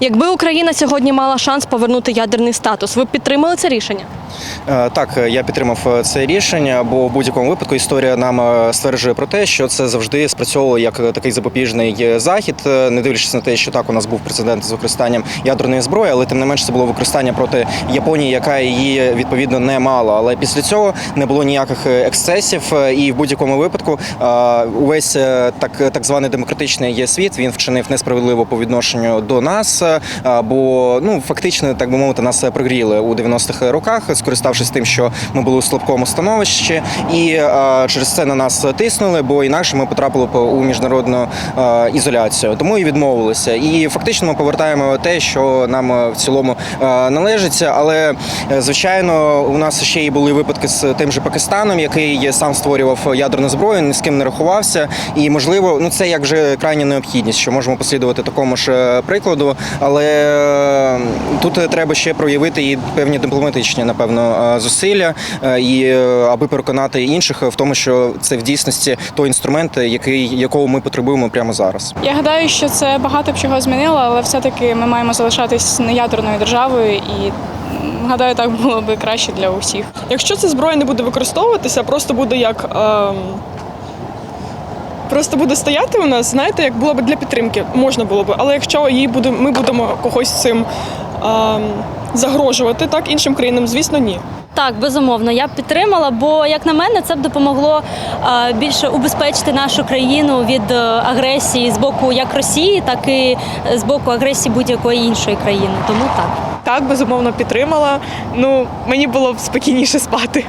Якби Україна сьогодні мала шанс повернути ядерний статус, ви б підтримали це рішення? Е, Так, е, я підтримав е, це рішення, бо в будь-якому випадку історія нам стверджує про те, що це завжди спрацьовувало як такий запобіжний захід, не дивлячись на те, що так у нас був прецедент з використанням ядерної зброї, але тим не менш це було використання проти Японії, яка її відповідно не мала. Але після цього не було ніяких ексцесів, і в будь-якому випадку увесь так, так званий демократичний світ він вчинив несправедливо по відношенню до нас, бо ну фактично, так би мовити, нас прогріли у 90-х роках, скориставшись тим, що ми були у слабкому становищі, і е, через це на нас тиснули, бо інакше ми потрапили у міжнародну е, ізоляцію. Тому і відмовилися. І фактично ми повертаємо те, що нам е, в цілому е, належить. Але звичайно, у нас ще й були випадки з тим же Пакистаном, який сам створював ядерну зброю, ні з ким не рахувався. І можливо, ну це як вже крайня необхідність, що можемо послідувати такому ж прикладу. Але тут треба ще проявити і певні дипломатичні, напевно, е, зусилля, е, і е, аби переконати інших в тому, що це в дійсності той інструмент, який якого ми потребуємо прямо зараз. Я гадаю, що це багато б чого змінило, але все-таки ми маємо залишатись неядерною державою і гадаю, так було би краще для усіх. Якщо ця зброя не буде використовуватися, просто буде як. Ем... Просто буде стояти у нас, знаєте, як було б для підтримки, можна було б. Але якщо її буде, ми будемо когось цим ем, загрожувати, так іншим країнам, звісно, ні. Так, безумовно, я б підтримала, бо як на мене, це б допомогло е, більше убезпечити нашу країну від е, агресії з боку як Росії, так і з боку агресії будь-якої іншої країни. Тому так. Так, безумовно, підтримала. Ну, мені було б спокійніше спати.